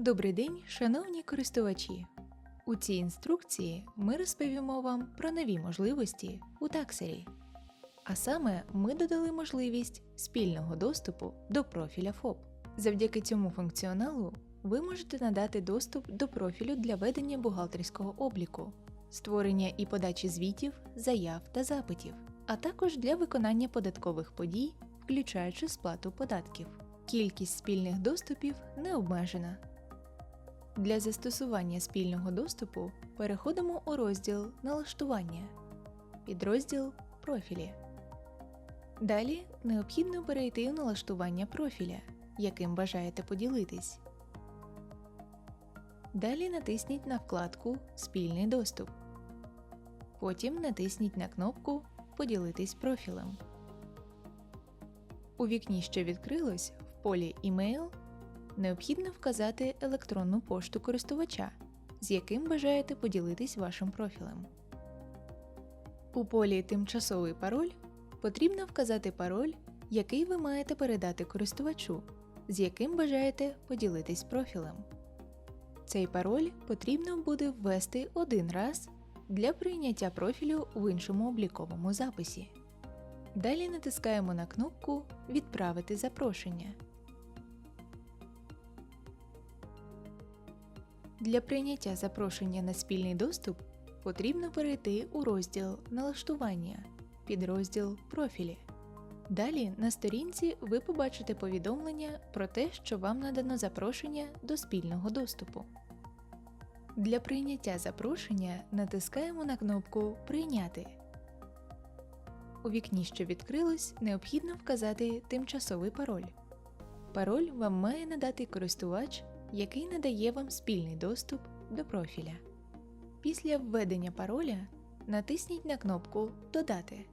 Добрий день, шановні користувачі! У цій інструкції ми розповімо вам про нові можливості у таксері. А саме ми додали можливість спільного доступу до профіля ФОП. Завдяки цьому функціоналу ви можете надати доступ до профілю для ведення бухгалтерського обліку, створення і подачі звітів, заяв та запитів, а також для виконання податкових подій, включаючи сплату податків. Кількість спільних доступів не обмежена. Для застосування спільного доступу переходимо у розділ Налаштування, підрозділ Профілі. Далі необхідно перейти у налаштування профіля, яким бажаєте поділитись. Далі натисніть на вкладку Спільний доступ. Потім натисніть на кнопку Поділитись профілем. У вікні, що відкрилось, в полі Email необхідно вказати електронну пошту користувача, з яким бажаєте поділитись вашим профілем. У полі Тимчасовий пароль потрібно вказати пароль, який ви маєте передати користувачу, з яким бажаєте поділитись профілем. Цей пароль потрібно буде ввести один раз для прийняття профілю в іншому обліковому записі. Далі натискаємо на кнопку Відправити запрошення. Для прийняття запрошення на спільний доступ потрібно перейти у розділ Налаштування, підрозділ Профілі. Далі на сторінці ви побачите повідомлення про те, що вам надано запрошення до спільного доступу. Для прийняття запрошення натискаємо на кнопку Прийняти. У вікні, що відкрилось, необхідно вказати тимчасовий пароль. Пароль вам має надати користувач, який надає вам спільний доступ до профіля. Після введення пароля натисніть на кнопку Додати.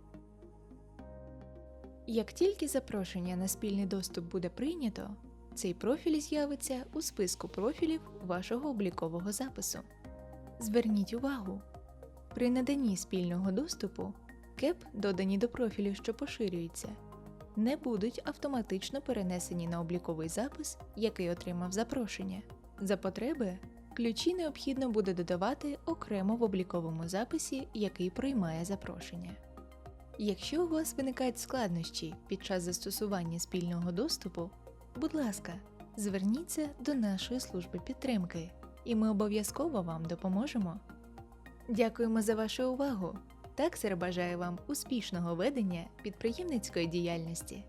Як тільки запрошення на спільний доступ буде прийнято, цей профіль з'явиться у списку профілів вашого облікового запису. Зверніть увагу! При наданні спільного доступу КЕП, додані до профілю, що поширюється, не будуть автоматично перенесені на обліковий запис, який отримав запрошення. За потреби, ключі необхідно буде додавати окремо в обліковому записі, який приймає запрошення. Якщо у вас виникають складнощі під час застосування спільного доступу, будь ласка, зверніться до нашої служби підтримки, і ми обов'язково вам допоможемо. Дякуємо за вашу увагу! Таксер бажає вам успішного ведення підприємницької діяльності.